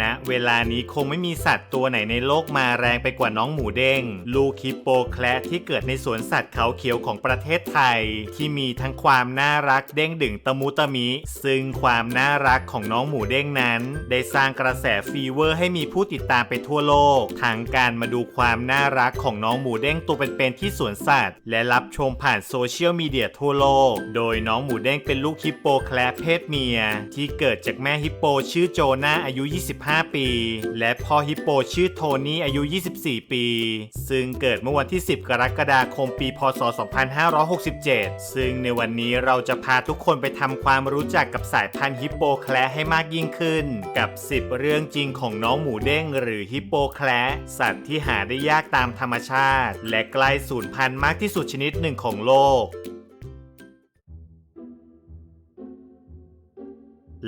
ณเวลานี้คงไม่มีสัตว์ตัวไหนในโลกมาแรงไปกว่าน้องหมูเด้ง ลูกฮิปโปแคระที่เกิดในสวนสัตว์เขาเขียวของประเทศไทย ที่มีทั้งความน่ารักเด้งดึงตะมุตะมิ ซึ่งความน่ารักของน้องหมูเด้งนั้น ได้สร้างกระแสฟีเวอร์ให้มีผู้ติดตามไปทั่วโลกทั้งการมาดูความน่ารักของน้องหมูเด้งตัวเป็นๆที่สวนสัตว์ และรับชมผ่านโซเชียลมีเดียทั่วโลก โดยน้องหมูเด้งเป็นลูกฮิปโปแคระเพศเมีย ที่เกิดจากแม่ฮิปโปชื่อโจนาอายุ 25ปี และพ่อฮิปโปชื่อโทนี่อายุ 24 ปี ซึ่งเกิดเมื่อวันที่ 10 กรกฎาคมปี พศ 2567 ซึ่งในวันนี้เราจะพาทุกคนไปทำความรู้จักกับสายพันธุ์ฮิปโปแคระให้มากยิ่งขึ้น กับ 10 เรื่องจริงของน้องหมูเด้งหรือฮิปโปแคระสัตว์ที่หาได้ยากตามธรรมชาติ และใกล้สูญพันธุ์มากที่สุดชนิดหนึ่งของโลก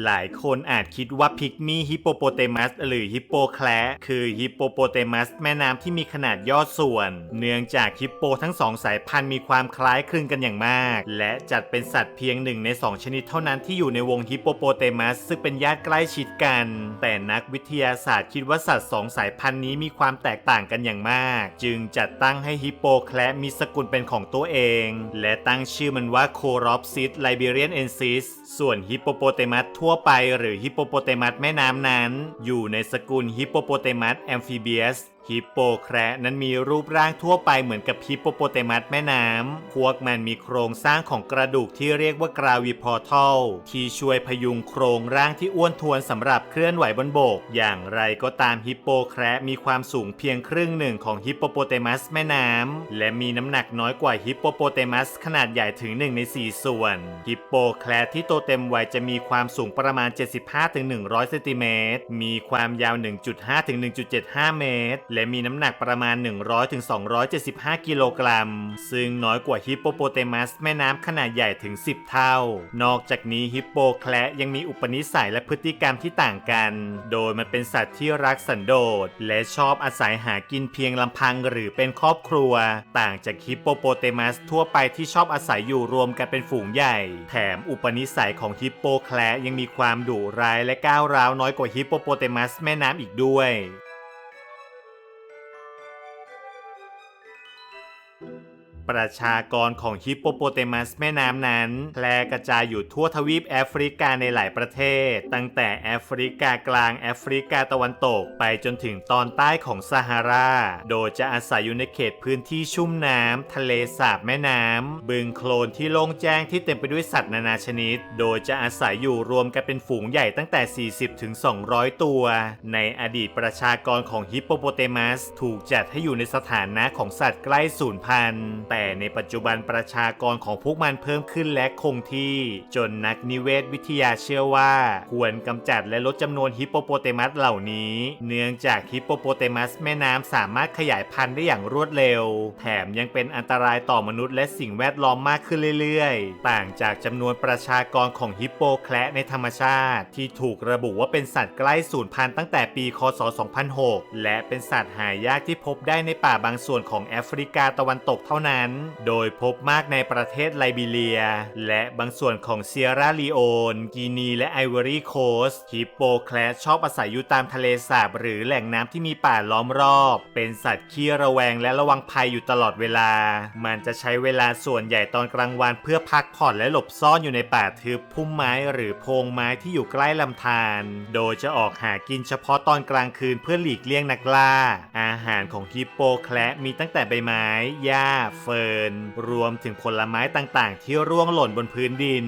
หลายคนอาจคิดว่าพิกมี่ฮิปโปโปเตมัสหรือฮิปโปแคระคือฮิปโปโปเตมัสแม่น้ำที่มีขนาดย่อส่วน เนื่องจากฮิปโปทั้งสองสายพันธุ์มีความคล้ายคลึงกันอย่างมาก และจัดเป็นสัตว์เพียงหนึ่งใน 2 ชนิดเท่านั้นที่อยู่ในวงฮิปโปโปเตมัสซึ่งเป็นญาติใกล้ชิดกัน แต่นักวิทยาศาสตร์คิดว่าสัตว์สองสายพันธุ์นี้มีความแตกต่างกันอย่างมาก จึงจัดตั้งให้ฮิปโปแคระมีสกุลเป็นของตัวเอง และตั้งชื่อมันว่าโครอปซิสไลเบเรียนเอนซิสส่วนฮิปโปโปเตมัสทั่ววไปหรือฮิปโปโปเตมัสแม่น้ำนั้น อยู่ในสกุลฮิปโปโปเตมัสแอมฟิเบียส ฮิปโปแคระนั้นมีรูปร่างทั่วไปเหมือนกับฮิปโปโปเตมัสแม่น้ำ พวกมันมีโครงสร้างของกระดูกที่เรียกว่ากราวิพอทัลที่ช่วยพยุงโครงร่างที่อ้วนทวนสำหรับเคลื่อนไหวบนบก อย่างไรก็ตามฮิปโปแคระมีความสูงเพียงครึ่งหนึ่งของฮิปโปโปเตมัสแม่น้ำ และมีน้ำหนักน้อยกว่าฮิปโปโปเตมัสขนาดใหญ่ถึง1ใน4 ส่วน ฮิปโปแคระที่โตเต็มวัยจะมีความสูงประมาณ 75-100เซนติเมตร มีความยาว 1.5-1.75 เมตรและมีน้ำหนักประมาณ 100-275 กิโลกรัม ซึ่งน้อยกว่าฮิปโปโปเตมัสแม่น้ำขนาดใหญ่ถึง 10 เท่า นอกจากนี้ฮิปโปแคระยังมีอุปนิสัยและพฤติกรรมที่ต่างกัน โดยมันเป็นสัตว์ที่รักสันโดษ และชอบอาศัยหากินเพียงลำพังหรือเป็นครอบครัว ต่างจากฮิปโปโปเตมัสทั่วไปที่ชอบอาศัยอยู่รวมกันเป็นฝูงใหญ่ แถมอุปนิสัยของฮิปโปแคระยังมีความดุร้ายและก้าวร้าวน้อยกว่าฮิปโปโปเตมัสแม่น้ำอีกด้วย ประชากรของฮิปโปโปเตมัสแม่น้ำนั้นแพร่กระจายอยู่ทั่วทวีปแอฟริกาในหลายประเทศ ตั้งแต่แอฟริกากลางแอฟริกาตะวันตกไปจนถึงตอนใต้ของซาฮารา โดยจะอาศัยอยู่ในเขตพื้นที่ชุ่มน้ำทะเลสาบแม่น้ำบึงโคลนที่โล่งแจ้งที่เต็มไปด้วยสัตว์นานาชนิด โดยจะอาศัยอยู่รวมกันเป็นฝูงใหญ่ตั้งแต่ 40 ถึง 200 ตัว ในอดีตประชากรของฮิปโปโปเตมัส ถูกจัดให้อยู่ในสถานะของสัตว์ใกล้สูญพันธุ์แต่แต่ในปัจจุบันประชากรของพวกมันเพิ่มขึ้นและคงที่ จนนักนิเวศวิทยาเชื่อว่า ควรกำจัดและลดจำนวนฮิปโปโปเตมัสเหล่านี้ เนื่องจากฮิปโปโปเตมัสแม่น้ำสามารถขยายพันธุ์ได้อย่างรวดเร็ว แถมยังเป็นอันตรายต่อมนุษย์และสิ่งแวดล้อมมากขึ้นเรื่อยๆ ต่างจากจำนวนประชากรของฮิปโปแคระในธรรมชาติ ที่ถูกระบุว่าเป็นสัตว์ใกล้สูญพันธุ์ตั้งแต่ปี คศ 2006 และเป็นสัตว์หายากที่พบได้ในป่าบางส่วนของแอฟริกาตะวันตกเท่านั้นโดยพบมากในประเทศไลบีเรีย และบางส่วนของเซียร่าลีโอนกีนีและไอวอรี่โคสฮิปโปแคระชอบอาศัยอยู่ตามทะเลสาบหรือแหล่งน้ำที่มีป่าล้อมรอบ เป็นสัตว์ขี้ระแวงและระวังภัยอยู่ตลอดเวลา มันจะใช้เวลาส่วนใหญ่ตอนกลางวันเพื่อพักผ่อนและหลบซ่อนอยู่ในป่าทึบพุ่มไม้หรือโพรงไม้ที่อยู่ใกล้ลำธารโดยจะออกหากินเฉพาะตอนกลางคืนเพื่อหลีกเลี่ยงนักล่า อาหารของฮิปโปแคระมีตั้งแต่ใบไม้หญ้าเฟร์นรวมถึงผลไม้ต่างๆ ที่ร่วงหล่นบนพื้นดิน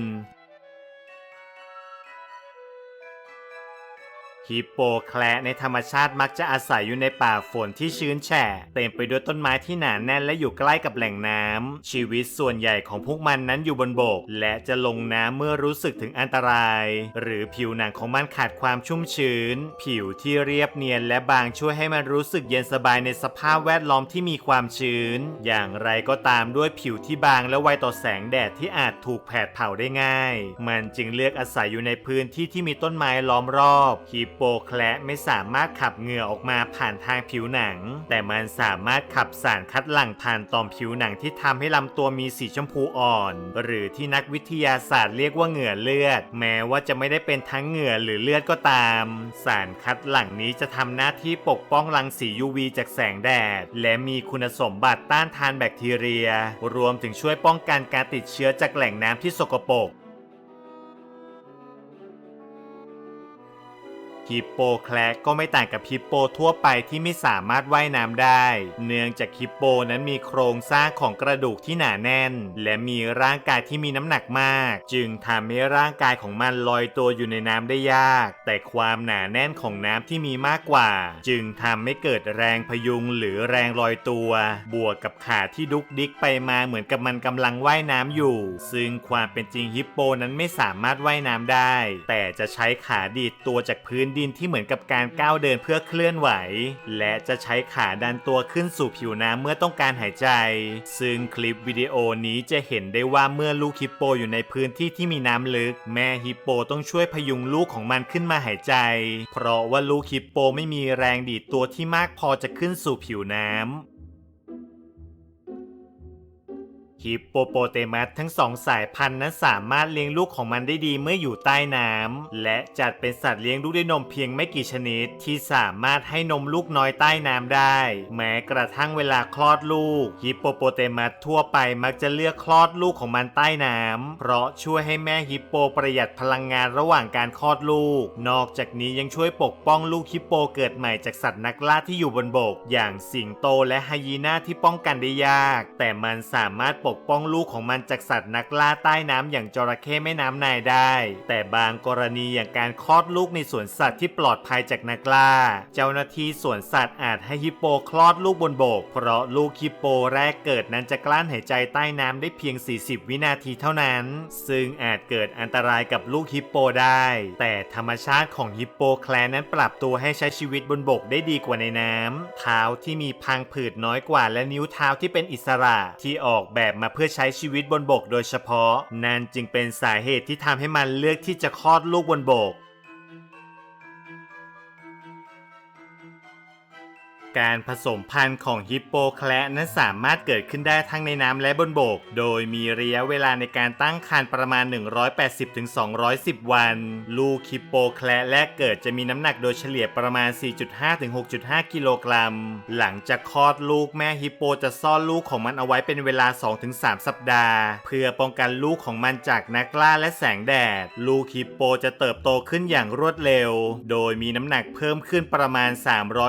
ฮิปโปแคระในธรรมชาติมักจะอาศัยอยู่ในป่าฝนที่ชื้นแฉะ เต็มไปด้วยต้นไม้ที่หนาแน่นและอยู่ใกล้กับแหล่งน้ำชีวิตส่วนใหญ่ของพวกมันนั้นอยู่บนบก และจะลงน้ำเมื่อรู้สึกถึงอันตราย หรือผิวหนังของมันขาดความชุ่มชื้น ผิวที่เรียบเนียนและบางช่วยให้มันรู้สึกเย็นสบายในสภาพแวดล้อมที่มีความชื้น อย่างไรก็ตามด้วยผิวที่บางและไวต่อแสงแดดที่อาจถูกแผดเผาได้ง่าย มันจึงเลือกอาศัยอยู่ในพื้นที่ที่มีต้นไม้ล้อมรอบฮิปโปแคระไม่สามารถขับเหงื่อออกมาผ่านทางผิวหนัง แต่มันสามารถขับสารคัดหลั่งผ่านต่อมผิวหนังที่ทำให้ลำตัวมีสีชมพูอ่อน หรือที่นักวิทยาศาสตร์เรียกว่าเหงื่อเลือด แม้ว่าจะไม่ได้เป็นทั้งเหงื่อหรือเลือดก็ตาม สารคัดหลั่งนี้จะทำหน้าที่ปกป้องรังสี UV จากแสงแดด และมีคุณสมบัติต้านทานแบคทีเรีย รวมถึงช่วยป้องกันการติดเชื้อจากแหล่งน้ำที่สกปรก ฮิปโปแคระก็ไม่ต่างกับฮิปโปทั่วไปที่ไม่สามารถว่ายน้ำได้ เนื่องจากฮิปโปนั้นมีโครงสร้างของกระดูกที่หนาแน่น และมีร่างกายที่มีน้ำหนักมาก จึงทำให้ร่างกายของมันลอยตัวอยู่ในน้ำได้ยาก แต่ความหนาแน่นของน้ำที่มีมากกว่า จึงทำให้เกิดแรงพยุงหรือแรงลอยตัว บวกกับขาที่ดุกดิกไปมาเหมือนกับมันกำลังว่ายน้ำอยู่ ซึ่งความเป็นจริงฮิปโปนั้นไม่สามารถว่ายน้ำได้ แต่จะใช้ขาดีดตัวจากพื้นดินที่เหมือนกับการก้าวเดินเพื่อเคลื่อนไหว และจะใช้ขาดันตัวขึ้นสู่ผิวน้ำเมื่อต้องการหายใจ ซึ่งคลิปวิดีโอนี้จะเห็นได้ว่าเมื่อลูกฮิปโปอยู่ในพื้นที่ที่มีน้ำลึก แม่ฮิปโปต้องช่วยพยุงลูกของมันขึ้นมาหายใจ เพราะว่าลูกฮิปโปไม่มีแรงดีดตัวที่มากพอจะขึ้นสู่ผิวน้ำ ฮิปโปโปเตมัสทั้งสองสายพันธุ์นั้นสามารถเลี้ยงลูกของมันได้ดีเมื่ออยู่ใต้น้ำและจัดเป็นสัตว์เลี้ยงลูกด้วยนมเพียงไม่กี่ชนิด ที่สามารถให้นมลูกน้อยใต้น้ำได้ แม้กระทั่งเวลาคลอดลูกฮิปโปโปเตมัสทั่วไปมักจะเลือกคลอดลูกของมันใต้น้ำเพราะช่วยให้แม่ฮิปโปประหยัดพลังงานระหว่างการคลอดลูก นอกจากนี้ยังช่วยปกป้องลูกฮิปโปเกิดใหม่จากสัตว์นักล่าที่อยู่บนบก อย่างสิงโตและไฮยีน่าที่ป้องกันได้ยาก แต่มันสามารถปกป้องลูกของมันจากสัตว์นักล่าใต้น้ำอย่างจระเข้แม่น้ำนายได้ แต่บางกรณีอย่างการคลอดลูกในสวนสัตว์ที่ปลอดภัยจากนักล่า เจ้าหน้าที่สวนสัตว์อาจให้ฮิปโปคลอดลูกบนบก เพราะลูกฮิปโปแรกเกิดนั้นจะกลั้นหายใจใต้น้ำได้เพียง 40 วินาทีเท่านั้น ซึ่งอาจเกิดอันตรายกับลูกฮิปโปได้ แต่ธรรมชาติของฮิปโปแคลนนั้นปรับตัวให้ใช้ชีวิตบนบกได้ดีกว่าในน้ำเท้าที่มีพังผืดน้อยกว่าและนิ้วเท้าที่เป็นอิสระที่ออกแบบมาเพื่อใช้ชีวิตบนบกโดยเฉพาะ นั่นจึงเป็นสาเหตุที่ทำให้มันเลือกที่จะคลอดลูกบนบก การผสมพันธุ์ของฮิปโปแคระนั้นสามารถเกิดขึ้นได้ทั้งในน้ำและบนบก โดยมีระยะเวลาในการตั้งครรภ์ประมาณ 180-210 วัน ลูกฮิปโปแคระแรกเกิดจะมีน้ำหนักโดยเฉลี่ยประมาณ 4.5-6.5 กิโลกรัม หลังจากคลอดลูกแม่ฮิปโปจะซ่อนลูกของมันเอาไว้เป็นเวลา 2-3 สัปดาห์ เพื่อป้องกันลูกของมันจากนักล่าและแสงแดด ลูกฮิปโปจะเติบโตขึ้นอย่างรวดเร็ว โดยมีน้ำหนักเพิ่มขึ้นประมาณ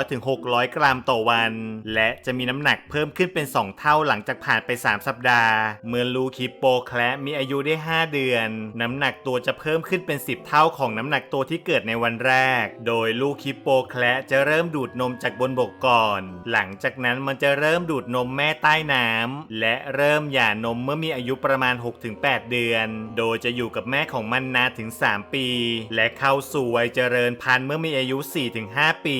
300-600 กรัมต่อวัน และจะมีน้ำหนักเพิ่มขึ้นเป็น 2 เท่าหลังจากผ่านไป 3 สัปดาห์ เมื่อลูกฮิปโปแคระมีอายุได้ 5 เดือน น้ำหนักตัวจะเพิ่มขึ้นเป็น 10 เท่าของน้ำหนักตัวที่เกิดในวันแรก โดยลูกฮิปโปแคระจะเริ่มดูดนมจากบนบกก่อน หลังจากนั้นมันจะเริ่มดูดนมแม่ใต้น้ำและเริ่มหย่านมเมื่อมีอายุประมาณ 6-8 เดือน โดยจะอยู่กับแม่ของมันนานถึง 3 ปี และเข้าสู่วัยเจริญพันธุ์เมื่อมีอายุ 4-5 ปี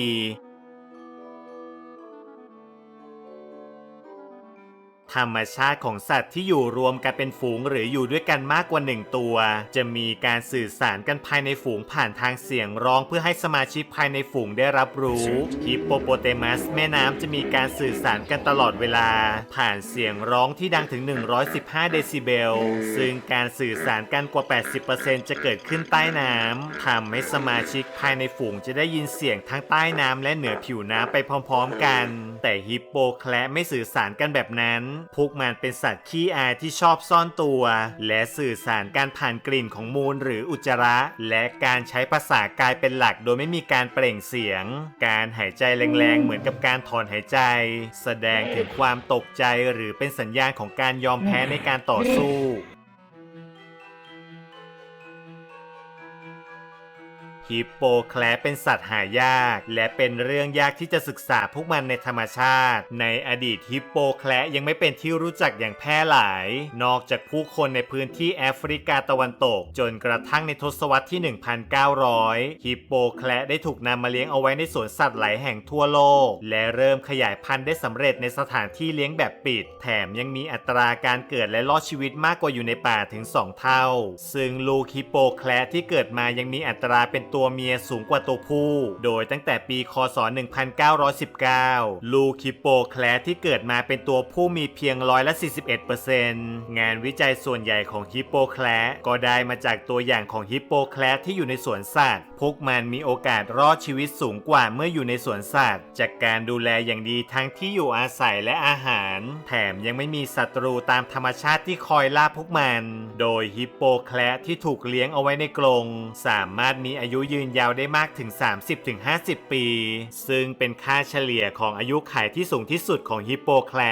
ธรรมชาติของสัตว์ที่อยู่รวมกันเป็นฝูงหรืออยู่ด้วยกันมากกว่าหนึ่งตัว จะมีการสื่อสารกันภายในฝูงผ่านทางเสียงร้องเพื่อให้สมาชิกภายในฝูงได้รับรู้ฮิปโปโปเตมัสแม่น้ำจะมีการสื่อสารกันตลอดเวลา ผ่านเสียงร้องที่ดังถึง 115 เดซิเบล ซึ่งการสื่อสารกันกว่า 80%จะเกิดขึ้นใต้น้ำทำให้สมาชิกภายในฝูงจะได้ยินเสียงทั้งใต้น้ำและเหนือผิวน้ำไปพร้อม ๆ กัน แต่ฮิปโปแคระไม่สื่อสารกันแบบนั้นพวกมันเป็นสัตว์ขี้อายที่ชอบซ่อนตัว และสื่อสารการผ่านกลิ่นของมูลหรืออุจจาระ และการใช้ภาษากายเป็นหลักโดยไม่มีการเปล่งเสียง การหายใจแรงๆเหมือนกับการถอนหายใจ แสดงถึงความตกใจหรือเป็นสัญญาณของการยอมแพ้ในการต่อสู้ ฮิปโปแคระเป็นสัตว์หายาก และเป็นเรื่องยากที่จะศึกษาพวกมันในธรรมชาติ ในอดีตฮิปโปแคระยังไม่เป็นที่รู้จักอย่างแพร่หลาย นอกจากผู้คนในพื้นที่แอฟริกาตะวันตก จนกระทั่งในทศวรรษที่ 1900 ฮิปโปแคระได้ถูกนำมาเลี้ยงเอาไว้ในสวนสัตว์หลายแห่งทั่วโลก และเริ่มขยายพันธุ์ได้สำเร็จในสถานที่เลี้ยงแบบปิด แถมยังมีอัตราการเกิดและรอดชีวิตมากกว่าอยู่ในป่าถึง 2 เท่า ซึ่งลูกฮิปโปแคระที่เกิดมายังมีอัตราเป็นตัวเมียสูงกว่าตัวผู้ โดยตั้งแต่ปีคศ 1919 ลูคิโปแคลที่เกิดมาเป็นตัวผู้มีเพียงร้อยละ41%งานวิจัยส่วนใหญ่ของฮิปโปแคลก็ได้มาจากตัวอย่างของฮิปโปแคลที่อยู่ในสวนสัตว์ พวกมันมีโอกาสรอดชีวิตสูงกว่าเมื่ออยู่ในสวนสัตว์ จากการดูแลอย่างดีทั้งที่อยู่อาศัยและอาหาร แถมยังไม่มีศัตรูตามธรรมชาติที่คอยล่าพวกมัน โดยฮิปโปแคลที่ถูกเลี้ยงเอาไว้ในกรงสามารถมีอายุยืนยาวได้มากถึง 30-50 ปี ซึ่งเป็นค่าเฉลี่ยของอายุขัยที่สูงที่สุดของฮิปโปแคล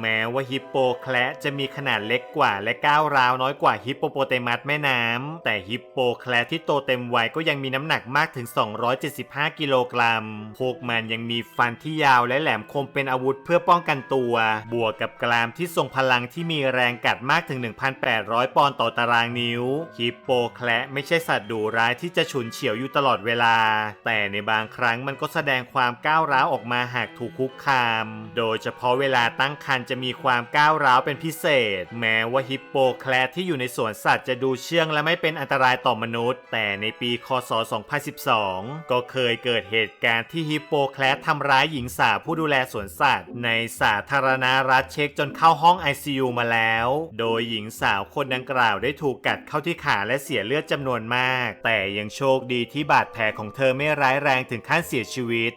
แม้ว่าฮิปโปแคระจะมีขนาดเล็กกว่าและก้าวร้าวน้อยกว่าฮิปโปโปเตมัสแม่น้ำ แต่ฮิปโปแคระที่โตเต็มวัยก็ยังมีน้ำหนักมากถึง 275 กิโลกรัม พวกมันยังมีฟันที่ยาวและแหลมคมเป็นอาวุธเพื่อป้องกันตัว บวกกับกรามที่ทรงพลังที่มีแรงกัดมากถึง 1,800 ปอนด์ต่อตารางนิ้ว ฮิปโปแคระไม่ใช่สัตว์ดุร้ายที่จะฉุนเฉียวอยู่ตลอดเวลา แต่ในบางครั้งมันก็แสดงความก้าวร้าวออกมาหากถูกคุกคาม โดยเฉพาะเวลาตั้งครรภ์จะมีความก้าวร้าวเป็นพิเศษ แม้ว่าฮิปโปแคลที่อยู่ในสวนสัตว์จะดูเชื่องและไม่เป็นอันตรายต่อมนุษย์ แต่ในปีคศ 2012 ก็เคยเกิดเหตุการณ์ที่ฮิปโปแคลทำร้ายหญิงสาวผู้ดูแลสวนสัตว์ ในสาธารณรัฐเช็กจนเข้าห้อง ICU มาแล้ว โดยหญิงสาวคนดังกล่าวได้ถูกกัดเข้าที่ขาและเสียเลือดจำนวนมาก แต่ยังโชคดีที่บาดแผลของเธอไม่ร้ายแรงถึงขั้นเสียชีวิต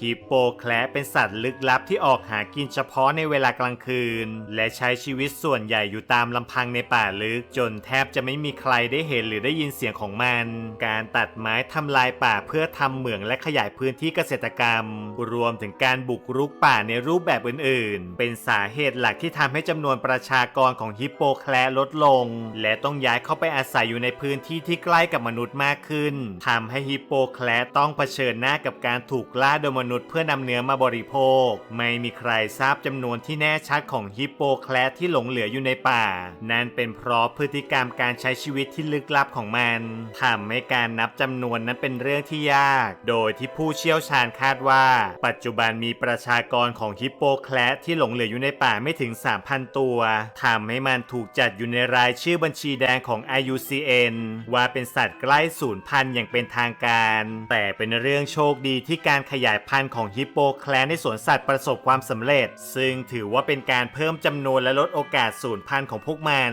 ฮิปโปแคระเป็นสัตว์ลึกลับที่ออกหากินเฉพาะในเวลากลางคืน และใช้ชีวิตส่วนใหญ่อยู่ตามลำพังในป่าลึก จนแทบจะไม่มีใครได้เห็นหรือได้ยินเสียงของมัน การตัดไม้ทำลายป่าเพื่อทำเหมืองและขยายพื้นที่เกษตรกรรม รวมถึงการบุกรุกป่าในรูปแบบอื่นๆ เป็นสาเหตุหลักที่ทำให้จำนวนประชากรของฮิปโปแคระลดลง และต้องย้ายเข้าไปอาศัยอยู่ในพื้นที่ที่ใกล้กับมนุษย์มากขึ้นทำให้ฮิปโปแคระต้องเผชิญหน้ากับการถูกล่าโดยมนุษย์เพื่อนำเนื้อมาบริโภค ไม่มีใครทราบจำนวนที่แน่ชัดของฮิปโปแคระที่หลงเหลืออยู่ในป่า นั่นเป็นเพราะพฤติกรรมการใช้ชีวิตที่ลึกลับของมันทำให้การนับจำนวนนั้นเป็นเรื่องที่ยาก โดยที่ผู้เชี่ยวชาญคาดว่า ปัจจุบันมีประชากรของฮิปโปแคระที่หลงเหลืออยู่ในป่าไม่ถึง 3,000 ตัวทำให้มันถูกจัดอยู่ในรายชื่อบัญชีแดงของ IUCN ว่าเป็นสัตว์ใกล้สูญพันธุ์อย่างเป็นทางการ แต่เป็นเรื่องโชคดีที่การขยายพันธุ์ของฮิปโปแคลนในสวนสัตว์ประสบความสำเร็จ ซึ่งถือว่าเป็นการเพิ่มจำนวนและลดโอกาสสูญพันธุ์ของพวกมัน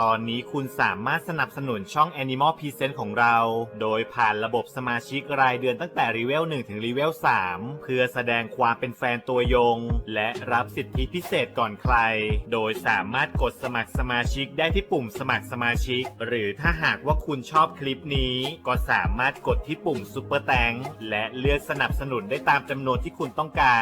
ตอนนี้คุณสามารถสนับสนุนช่อง Animal Present ของเรา โดยผ่านระบบสมาชิกรายเดือนตั้งแต่รีเวล1ถึงรีเวล3เพื่อแสดงความเป็นแฟนตัวยง และรับสิทธิพิเศษก่อนใคร โดยสามารถกดสมัครสมาชิกได้ที่ปุ่มสมัครสมาชิก หรือถ้าหากว่าคุณชอบคลิปนี้ ก็สามารถกดที่ปุ่ม Super t h a n k และเลือกสนับสนุนได้ตามจำนวนที่คุณต้องการ